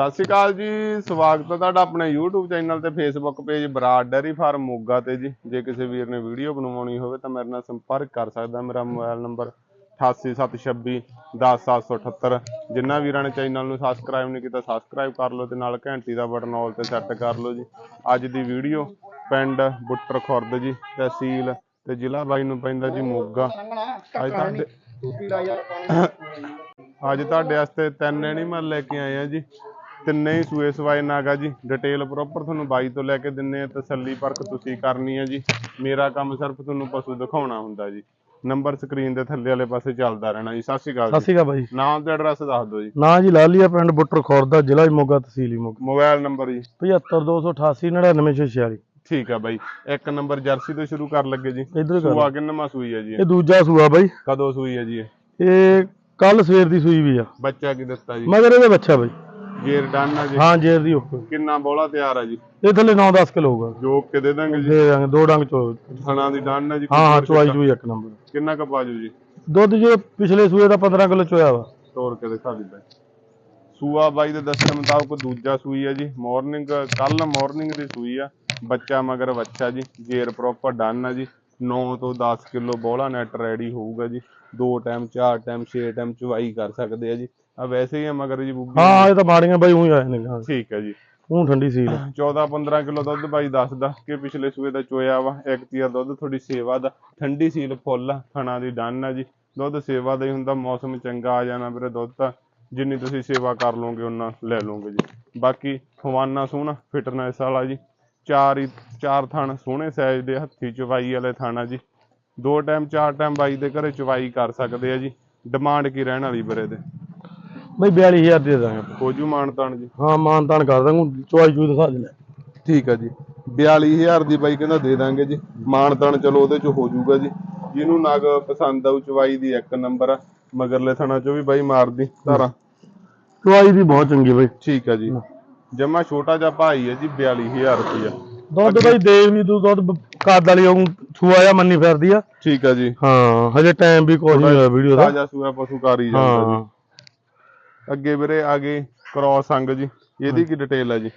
ਸਤਿ ਸ਼੍ਰੀ ਅਕਾਲ ਜੀ ਸਵਾਗਤ ਹੈ ਤੁਹਾਡਾ ਆਪਣੇ YouTube ਚੈਨਲ ਤੇ Facebook page Brar dairy farm Moga ਤੇ ਜੀ। ਜੇ ਕਿਸੇ ਵੀਰ ਨੇ ਵੀਡੀਓ ਬਣਵਾਉਣੀ ਹੋਵੇ ਤਾਂ ਮੇਰੇ ਨਾਲ ਸੰਪਰਕ ਕਰ ਸਕਦਾ ਮੇਰਾ ਮੋਬਾਈਲ ਨੰਬਰ 8876 10778 ਜਿਨ੍ਹਾਂ ਵੀਰਾਂ ਨੇ ਚੈਨਲ ਨੂੰ ਸਬਸਕ੍ਰਾਈਬ ਨਹੀਂ ਕੀਤਾ ਸਬਸਕ੍ਰਾਈਬ ਕਰ ਲਓ ਤੇ ਨਾਲ ਘੰਟੀ ਦਾ ਬਟਨ ਆਲ ਤੇ ਸੈੱਟ ਕਰ ਲਓ ਜੀ। ਅੱਜ ਦੀ ਵੀਡੀਓ ਪਿੰਡ ਬੁੱਟਰ ਖੁਰਦ ਜੀ ਤਹਿਸੀਲ ਤੇ ਜ਼ਿਲ੍ਹਾ ਬਾਈ ਨੂੰ ਪੈਂਦਾ ਜੀ ਮੋਗਾ। ਅੱਜ ਤੁਹਾਡੇ ਅੱਜ ਤੁਹਾਡੇ ਵਾਸਤੇ ਤਿੰਨ ਐਨੀਮਲ ਲੈ ਕੇ ਆਏ ਆ ਜੀ। ਤਿੰਨੇ ਹੀ ਸੂਏ ਸਵਾਏ ਨਾਗਾ ਜੀ। ਡਿਟੇਲ ਪ੍ਰੋਪਰ ਤੁਹਾਨੂੰ ਬਾਈ ਤੋਂ ਲੈ ਕੇ ਦਿੰਨੇ ਆ ਤਸੱਲੀ ਪਰਖ ਤੁਸੀਂ ਕਰਨੀ ਹੈ ਜੀ। ਮੇਰਾ ਕੰਮ ਸਿਰਫ ਤੁਹਾਨੂੰ ਪਸ਼ੂ ਦਿਖਾਉਣਾ ਹੁੰਦਾ ਜੀ। ਨੰਬਰ ਸਕਰੀਨ ਦੇ ਥੱਲੇ ਵਾਲੇ ਪਾਸੇ ਚੱਲਦਾ ਰਹਿਣਾ ਜੀ। ਸਤਿ ਸ਼੍ਰੀ ਅਕਾਲ ਸਤਿ ਜੀ ਸ਼੍ਰੀ ਅਕਾਲ ਬਾਈ। ਨਾਮ ਤੇ ਐਡਰੈਸ ਦੱਸ ਦਿਓ ਜੀ। ਨਾਂ ਜੀ ਲਾਲੀਆ ਪਿੰਡ ਬੁੱਟਰ ਖੁਰਦਾ ਜ਼ਿਲ੍ਹਾ ਮੋਗਾ ਤਹਿਸੀਲ ਮੋਗਾ। ਮੋਬਾਈਲ ਨੰਬਰ ਜੀ। 75288 99646 ਠੀਕ ਆ ਬਾਈ। ਇੱਕ ਨੰਬਰ ਜਰਸੀ ਤੋਂ ਸ਼ੁਰੂ ਕਰ ਲੱਗੇ ਜੀ। ਸੂਆ ਕਿੰਨਵਾਂ ਸੂਈ ਹੈ ਜੀ? ਇਹ? ਦੂਜਾ ਸੂਆ ਬਾਈ। ਕਦੋਂ ਸੂਈ ਹੈ ਜੀ ਇਹ? ਕੱਲ ਸਵੇਰ ਦੀ ਸੂਈ ਵੀ ਆ। ਬੱਚਾ ਕੀ ਦਿੱਤਾ ਜੀ? ਮਗਰ ਇਹਦਾ ਬੱਚਾ ਬਾਈ। ਗੇਰ ਡਨ ਆ ਜੀ। ਹਾਂ ਜੇਰ ਦੀ ਉੱਪਰ ਕਿੰਨਾ ਬੋਲਾ ਤਿਆਰ ਆ ਜੀ? ਇਹ ਥੱਲੇ 9-10 ਕਿਲੋ ਹੋਊਗਾ। ਜੋਕ ਕੇ ਦੇ ਦਾਂਗੇ ਜੀ? ਦੇ ਦਾਂਗੇ ਦੋ ਡੰਗ ਚੋ ਥਣਾ ਦੀ ਡਨ ਆ ਜੀ ਹਾਂ ਹਾਂ ਚੁਆਈ ਚੁਈ ਇੱਕ ਨੰਬਰ। ਕਿੰਨਾ ਕੁ ਬਾਜੂ ਜੀ? ਦੁੱਧ ਜੇ ਪਿਛਲੇ ਸੂਏ ਦਾ 15 ਕਿਲੋ ਚੋਇਆ ਵਾ। ਤੋੜ ਕੇ ਦਿਖਾ ਸੂਆ ਬਾਈ ਦੇ ਦੱਸਣ ਮੁਤਾਬਕ ਦੂਜਾ ਸੂਈ ਹੈ ਜੀ। ਮਾਰਨਿੰਗ ਕੱਲ ਮਾਰਨਿੰਗ ਦੀ ਸੂਈ ਆ। ਬੱਚਾ ਮਗਰ ਬੱਚਾ ਜੀ। ਗੇਰ ਪ੍ਰੋਪਰ ਡਨ ਆ ਜੀ। 9 ਤੋਂ 10 ਕਿਲੋ ਬੋਲਾ ਨੈਟ ਰੈਡੀ ਹੋਊਗਾ ਜੀ। ਦੋ ਟਾਈਮ ਚਾਰ ਟਾਈਮ ਛੇ ਟਾਈਮ ਚੁਵਾਈ ਕਰ ਸਕਦੇ ਆ ਜੀ। ਆ ਵੈਸੇ ਹੀ ਆ ਮਗਰ ਜੀ ਬੁੱਗੀ ਹਾਂ ਇਹ ਤਾਂ ਮਾੜੀਆਂ ਬਾਈ ਉਹੀ ਆਏ ਨੇ ਹਾਂ ਠੀਕ ਹੈ ਜੀ। ਉਹ ਠੰਡੀ ਸੀ 14 15 ਕਿਲੋ ਦੁੱਧ ਬਾਈ ਦੱਸਦਾ ਕਿ ਪਿਛਲੇ ਸੂਏ ਦਾ ਚੋਇਆ ਵਾ। ਇੱਕ ਤੀਆ ਦੁੱਧ ਥੋੜੀ ਸੇਵਾ ਦਾ। ਠੰਡੀ ਸੀਲ ਫੁੱਲ ਥਣਾ ਦੀ ਡਨ ਆ ਜੀ। ਦੁੱਧ ਸੇਵਾ ਦਾ ਹੀ ਹੁੰਦਾ ਮੌਸਮ ਚੰਗਾ ਆ ਜਾਣਾ ਵੀਰੇ ਦੁੱਧ ਤਾਂ। ਜਿੰਨੀ ਤੁਸੀਂ ਸੇਵਾ ਕਰ ਲਓਗੇ ਉਹਨਾਂ ਲੈ ਲਓਗੇ ਜੀ। ਬਾਕੀ ਖਵਾਨਾ ਸੋਹਣਾ ਫਿਟਨੈਸ ਵਾਲਾ ਜੀ। ਚਾਰ ਹੀ ਚਾਰ ਥਣ ਸੋਹਣੇ ਸਾਈਜ਼ ਦੇ ਹੱਥੀ ਚਵਾਈ ਵਾਲੇ ਥਾਣਾ ਜੀ। ਦੋ ਟਾਈਮ ਚਾਰ ਟਾਈਮ ਬਾਈ ਦੇ ਘਰੇ ਚਵਾਈ ਕਰ ਸਕਦੇ ਆ ਜੀ। ਡਿਮਾਂਡ ਕੀ ਰਹਿਣ ਵਾਲੀ ਵੀਰੇ ਦੇ ਬਾਈ 42000 ਦੇ ਦਾਂਗੇ ਖੋਜੂ ਮਾਨਤਾਨ ਜੀ। ਹਾਂ ਮਾਨ ਤਾਨ ਕਰ ਦਾਂਗੇ ਚੁਆਈ ਚੂਈ ਦਿਖਾ ਦੇ ਠੀਕ ਆ ਜੀ। 42000 ਦੀ ਬਾਈ ਕਹਿੰਦਾ ਦੇ ਦਾਂਗੇ ਜੀ। ਮਾਣ ਤਾਣ ਚਲੋ ਉਹਦੇ ਚ ਹੋ ਜਾਊਗਾ ਜੀ। ਜਿਹਨੂੰ ਨਗ ਪਸੰਦ ਆਊ ਚਵਾਈ ਦੀ ਇੱਕ ਨੰਬਰ ਆ। ਮਗਰਲੇ ਥਣਾ ਚੋਂ ਵੀ ਬਾਈ ਮਾਰਦੀ ਧਾਰਾਂ। ਚੁਆਈ ਦੀ ਬਹੁਤ ਚੰਗੀ ਬਾਈ। ਠੀਕ ਆ ਜੀ। ਜਮਾ ਛੋਟਾ ਜਿਹਾ ਭਾਈ ਹੈ ਜੀ 42000 ਰੁਪਇਆ ਦੁੱਧ ਬਾਈ ਦੇਖ ਵੀ ਤੂੰ ਦੁੱਧ ਕੱਦ ਵਾਲੀ ਉਹ ਛੂਆ ਜਾ ਮੰਨੀ ਫਿਰਦੀ ਆ। ਠੀਕ ਆ ਜੀ। ਹਾਂ ਹਜੇ ਟਾਈਮ ਵੀ ਕੁਝ ਨਹੀਂ ਹੋਇਆ ਵੀਡੀਓ ਦਾ। ਰਾਜਾ ਸੂਆ ਪਸ਼ੂ ਕਾਰੀ ਜਾਂਦਾ ਹਾਂ। ਜੀ ਅੱਗੇ ਵੀਰੇ ਆਗੇ ਕ੍ਰੋਸ ਅੰਗ ਜੀ। ਇਹਦੀ ਕੀ ਡਿਟੇਲ ਆ ਜੀ?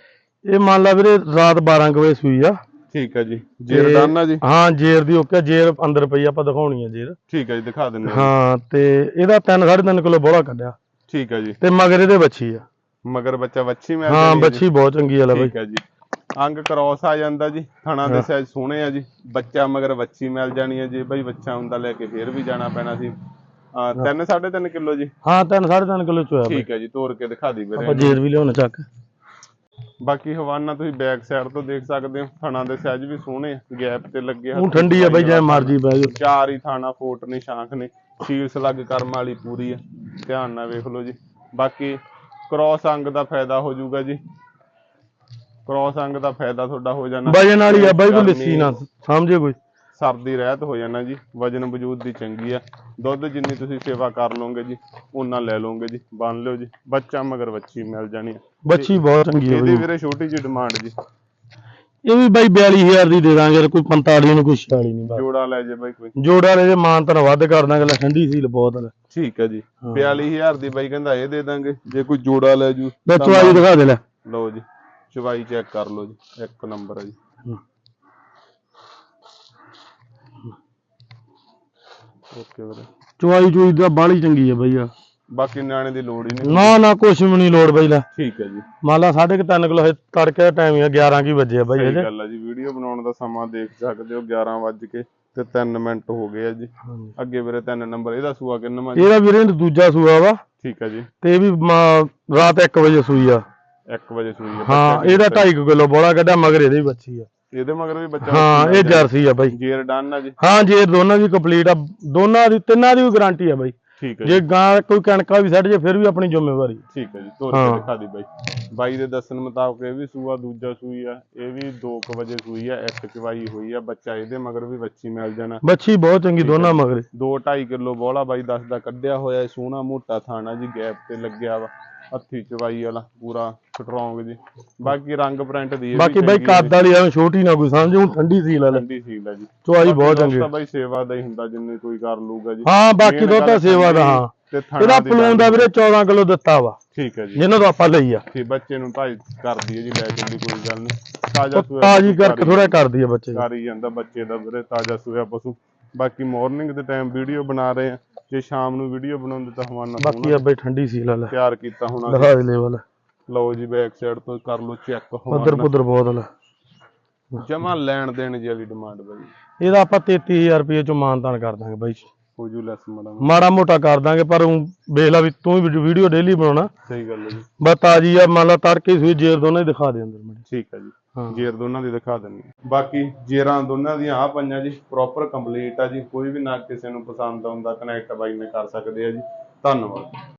ਇਹ ਮੰਨ ਲਾ ਵੀਰੇ ਰਾਤ 12 ਕੁ ਵਜੇ ਸੂਈ ਆ। ਠੀਕ ਆ ਜੀ। ਜੇਰ ਡਨ ਆ ਜੀ? ਹਾਂ ਜੇਰ ਦੀ ਓਕੇ ਜੇਰ ਅੰਦਰ ਪਈ ਆ, ਆਪਾਂ ਦਿਖਾਉਣੀ ਆ ਜੇਰ। ਠੀਕ ਆ ਜੀ ਦਿਖਾ ਦਿੰਦੇ ਆ ਹਾਂ ਤੇ ਇਹਦਾ 3 3.5 ਕਿਲੋ ਬੋਲਾ ਕੱਢਿਆ। ਠੀਕ ਆ ਜੀ। ਤੇ ਮਗਰ ਇਹਦੇ ਬੱਚੀ ਆ। ਮਗਰ ਬੱਚਾ ਵੱਛੀ ਮੈਂ ਹਾਂ ਬੱਚੀ ਬਹੁਤ ਚੰਗੀ ਆ ਲੈ ਬਾਈ। ਠੀਕ ਹੈ ਜੀ। ਅੰਗ ਕ੍ਰੋਸ ਆ ਜਾਂਦਾ ਜੀ ਥਣਾ ਦੇ ਸਾਈਜ਼ ਸੋਹਣੇ ਆ ਜੀ। ਬੱਚਾ ਮਗਰ ਵੱਛੀ ਮਿਲ ਜਾਣੀ ਹੈ ਜੀ ਬਈ ਬੱਚਾ ਹੁੰਦਾ ਲੈ ਕੇ ਫੇਰ ਵੀ ਜਾਣਾ ਪੈਣਾ ਸੀ। 3 3.5 ਕਿਲੋ ਜੀ। ਹਾਂ 3 3.5 ਕਿਲੋ ਚੋਇਆ ਠੀਕ ਹੈ ਜੀ ਤੋੜ ਕੇ ਦਿਖਾ ਦੀ ਵੀਰੇ। ਆਪਾਂ ਜੇਰ ਵੀ ਲਿਆਉਣਾ ਚੱਕ। ਬਾਕੀ ਹਵਾਨਾ ਤੁਸੀਂ ਬੈਕ ਸਾਈਡ ਤੋਂ ਦੇਖ ਸਕਦੇ ਹੋ ਥਣਾ ਦੇ ਸਾਈਜ਼ ਵੀ ਸੋਹਣੇ ਗੈਪ ਤੇ ਲੱਗੇ ਉਹ ਠੰਡੀ ਆ ਬਾਈ ਜਿਵੇਂ ਮਰਜ਼ੀ ਬਹਿ ਜਾ ਚਾਰ ਹੀ ਥਾਣਾ ਫੋਟ ਨੇ ਸ਼ਾਂਖ ਨੇ। ਸ਼ੀਲ ਸਲੱਗ ਕਰਮ ਵਾਲੀ ਪੂਰੀ ਆ। ਧਿਆਨ ਨਾਲ ਵੇਖ ਲਓ ਜੀ। ਬਾਕੀ ਕ੍ਰੋਸ ਅੰਗ ਦਾ ਫਾਇਦਾ ਹੋ ਜਾਊਗਾ ਜੀ। ਕ੍ਰੋਸ ਅੰਗ ਦਾ ਫਾਇਦਾ ਤੁਹਾਡਾ ਹੋ ਜਾਣਾ। ਵਜਨ ਵਾਲੀ ਆ ਬਾਈ ਕੋਈ ਲੱਸੀ ਨਾ ਸਮਝੇ ਕੋਈ? ਸਰਦੀ ਰਹਿਤ ਹੋ ਜਾਣਾ ਜੀ ਵਜਨ ਵਜੂਦ ਦੀ ਚੰਗੀ ਆ। ਦੁੱਧ ਜਿੰਨੀ ਤੁਸੀਂ ਸੇਵਾ ਕਰ ਲਓਗੇ ਜੀ ਉਹਨਾਂ ਲੈ ਲਓਗੇ ਜੀ ਬੰਨ ਲਿਓ ਜੀ। ਬੱਚਾ ਮਗਰ ਬੱਚੀ ਮਿਲ ਜਾਣੀ ਆ। ਬੱਚੀ ਬਹੁਤ ਚੰਗੀ ਆ ਇਹਦੀ ਵੀਰੇ ਛੋਟੀ ਜਿਹੀ ਡਿਮਾਂਡ ਜੀ। ਇਹ ਵੀ ਬਾਈ 42000 ਦੀ ਦੇ ਦਾਂਗੇ ਕੋਈ 45 ਨੂੰ ਕੋਈ 46 ਨਹੀਂ ਜੋੜਾ ਲੈ ਜੇ ਬਾਈ ਕੋਈ। ਜੋੜਾ ਵਾਲੇ ਦੇ ਮਾਨ ਤਾਂ ਵੱਧ ਕਰ ਦਾਂਗੇ ਲੈ ਠੰਡੀ ਸੀਲ ਬਹੁਤ ਆ। ਠੀਕ ਹੈ। ਜੀ 42000 ਦੀ ਬਾਈ ਕਹਿੰਦਾ ਇਹ ਦੇ ਦਾਂਗੇ ਜੇ ਕੋਈ ਜੋੜਾ ਲੈ ਜੂ ਲੈ ਚੁਆਈ ਦਿਖਾ ਦੇ ਲੈ। ਲਓ ਜੀ ਚਵਾਈ ਚੈੱਕ ਕਰ ਲਓ ਜੀ ਇੱਕ ਨੰਬਰ ਹੈ ਜੀ। ਓਕੇ ਵੀਰੇ। ਚੁਆਈ ਚੂਈ ਦਾ ਬਾਲੀ ਚੰਗੀ ਆ ਬਈ ਆ। ਬਾਕੀ ਨਿਆਣੇ ਦੀ ਲੋੜ ਹੀ ਨਹੀਂ। ਨਾ ਨਾ ਕੁਛ ਵੀ ਨਹੀਂ ਲੋੜ ਬਈ ਲੈ। ਠੀਕ ਹੈ ਜੀ। ਮੰਨ ਲਾ 3.5 ਕਿਲੋ ਹਜੇ ਤੜਕੇ ਦਾ ਟਾਈਮ ਹੀ ਆ 11 ਕੀ ਵਜੇ ਆ ਬਈ ਸਹੀ ਹਜੇ। ਗੱਲ ਹੈ ਜੀ ਵੀਡੀਓ ਬਣਾਉਣ ਦਾ ਸਮਾਂ ਦੇਖ ਸਕਦੇ ਹੋ 11 ਵੱਜ ਕੇ ਤੇ 3 ਮਿੰਟ ਹੋ ਗਏ ਆ ਜੀ। ਅੱਗੇ ਵੀਰੇ 3 ਨੰਬਰ ਇਹਦਾ ਸੂਆ ਕਿੰਨਾ ਜੀ? ਇਹਦਾ ਵੀਰੇ ਦੂਜਾ ਸੂਆ ਵਾ। ਠੀਕ ਹੈ ਜੀ। ਤੇ ਇਹ ਵੀ ਮ- ਰਾਤ 1 ਵਜੇ ਸੂਈ ਆ। 1 ਵਜੇ ਸੂਈ ਹੈ ਹਾਂ ਬੱਚਾ ਇਹਦਾ 2.5 ਕਿਲੋ ਬੋਲਾ ਕੱਢਿਆ ਮਗਰ ਇਹਦੇ ਵੀ ਬੱਚੀ ਆ। ਇਹਦੇ ਮਗਰ ਵੀ ਬੱਚਾ ਹਾਂ ਇਹ ਜਰਸੀ ਆ ਬਈ। ਗੇਅਰ ਡਨ ਆ ਜੀ। ਹਾਂ ਜੇ ਦੋਨਾਂ ਦੀ ਕੰਪਲੀਟ ਆ। ਦੋਨਾਂ ਦੀ ਤਿੰਨਾਂ ਦੀ ਵੀ ਗਾਰੰਟੀ ਆ ਬਈ। ਠੀਕ ਹੈ ਜੇ ਗਾਂ ਕੋਈ ਕਣਕਾ ਵੀ ਸੱਟ ਜੇ ਫਿਰ ਵੀ ਆਪਣੀ ਜ਼ਿੰਮੇਵਾਰੀ। ਠੀਕ ਹੈ ਜੀ ਤੋਰ ਕੇ ਹਾਂ। ਦਿਖਾ ਦੀ ਬਾਈ। ਬਾਈ ਦੇ ਦੱਸਣ ਮੁਤਾਬਕ ਇਹ ਵੀ ਸੂਆ ਦੂਜਾ ਸੂਈ ਆ ਇਹ ਵੀ 2 ਵਜੇ ਸੂਈ ਆ ਇੱਕ ਚਵਾਈ ਹੋਈ ਆ ਬੱਚਾ ਇਹਦੇ ਮਗਰ ਵੀ ਬੱਚੀ ਮਿਲ ਜਾਣਾ। ਬੱਚੀ ਬਹੁਤ ਚੰਗੀ ਦੋਨਾਂ ਮਗਰੇ 2.5 ਕਿਲੋ ਬੋਲਾ ਬਾਈ ਦੱਸਦਾ ਕੱਢਿਆ ਹੋਇਆ ਇਹ ਸੋਹਣਾ ਮੋਟਾ ਥਾਣਾ ਜੀ ਗੈਪ ਤੇ ਲੱਗਿਆ ਵਾ। ਹੱਥੀ ਚਵਾਈ ਵਾਲਾ ਪੂਰਾ ਸਟਰੋਂਗ ਜੀ। ਬਾਕੀ ਰੰਗ ਪ੍ਰਿੰਟ ਦੀ ਇਹ ਵੀ ਬਾਕੀ ਬਈ ਚੰਗੀ ਆ ਜੀ। ਕੱਦ ਵਾਲੀ ਐਵੇਂ ਛੋਟੀ ਨਾ ਕੋਈ ਸਮਝੇ ਹੁਣ ਠੰਡੀ ਸੀ ਲੈ ਲੈ। ਠੰਡੀ ਸੀਲ ਆ ਜੀ। ਚੁਆਈ ਬਹੁਤ ਚੰਗੀ। ਤਾਂ ਬਾਈ ਸੇਵਾ ਦਾ ਹੀ ਹੁੰਦਾ ਜਿੰਨੇ ਕੋਈ ਕਰ ਲੂਗਾ ਜੀ। ਹਾਂ ਬਾਕੀ Main ਦੁੱਧ ਤਾਂ ਗੱਲ ਸੇਵਾ ਦਾ ਹਾਂ। ਤੇ ਥਣਾ ਇਹਦਾ ਦੀ ਪਲੂਨ ਦਾ ਵੀਰੇ 14 ਕਿਲੋ ਦਿੱਤਾ ਵਾ। ਠੀਕ ਹੈ ਜੀ। ਜਿਹਨਾਂ ਤੋਂ ਆਪਾਂ ਲਈ ਆ। ਠੀਕ ਬੱਚੇ ਨੂੰ ਭਾਈ ਕਰਦੀ ਹੈ ਜੀ ਲੈ ਚੱਲੀ ਕੋਈ ਗੱਲ ਨਹੀਂ। ਤਾਜ਼ਾ ਉਹ ਸੂਆ ਤਾਜੀ ਪਸ਼ੂ ਹੀ- ਥੋੜਾ ਕਰਦੀ ਆ ਬੱਚੇ ਦੀ। ਕਰ ਹੀ ਜਾਂਦਾ ਬੱਚੇ ਦਾ ਵੀਰੇ ਤਾਜ਼ਾ ਸੂਆ ਪਸ਼ੂ। ਬਾਕੀ ਮਾਰਨਿੰਗ ਦੇ ਟਾਈਮ ਵੀਡੀਓ ਬਣਾ ਰਹੇ ਆ ਜੇ ਸ਼ਾਮ ਨੂੰ ਵੀਡੀਓ ਬਣਾਉਂਦੇ ਤਾਂ ਹਵਾਨਾ ਬਾਕੀ ਆ ਬਈ ਠੰਡੀ ਸੀ ਲੈ ਲੈ ਤਿਆਰ ਕੀਤਾ ਹੋਣਾ ਦਿਖਾ ਦੇ ਲੈਵਲ ਲਓ ਜੀ ਬੈਕ ਸਾਈਡ ਤੋਂ ਕਰ ਲਓ ਚੈੱਕ ਹਵਾਨਾ ਪੁੱਧਰ ਬਹੁਤ ਲੈ ਜਮਾ ਲੈਣ ਦੇਣ ਜੀ ਵਾਲੀ ਡਿਮਾਂਡ ਬਾਈ। ਇਹਦਾ ਆਪਾਂ 33000 ਰੁਪਏ ਚੋਂ ਮਾਨਤਾਨ ਕਰ ਦਾਂਗੇ ਬਾਈ ਹੋ ਜੂ ਲੈਸ ਮੜਾ ਮਾੜਾ ਮੋਟਾ ਕਰ ਦਾਂਗੇ ਪਰ ਵੇਖ ਲਾ ਵੀ ਤੂੰ ਵੀ ਵੀਡੀਓ ਡੇਲੀ ਬਣਾਉਣਾ। ਸਹੀ ਗੱਲ ਹੈ ਜੀ। ਬਸ ਤਾਜੀ ਆ ਮੰਨ ਲਾ ਤੜਕੇ ਸੂਈ ਜੇਰ ਦੋਨਾਂ ਦਿਖਾ ਦੇ ਅੰਦਰ ਠੀਕ ਹੈ ਜੀ। ਜੇਰ ਦੋਨਾਂ ਦੀ ਦਿਖਾ ਦਿੰਨੀ ਆ। ਬਾਕੀ ਜੇਰਾਂ ਦੋਨਾਂ ਦੀਆਂ ਆ ਪੰਜਾਂ ਜੀ ਪ੍ਰੋਪਰ ਕੰਪਲੀਟ ਆ ਜੀ। ਕੋਈ ਵੀ ਨਾ ਕਿਸੇ ਨੂੰ ਪਸੰਦ ਆਉਂਦਾ ਕਨੈਕਟ ਬਾਈ ਨੇ ਕਰ ਸਕਦੇ ਆ ਜੀ। ਧੰਨਵਾਦ।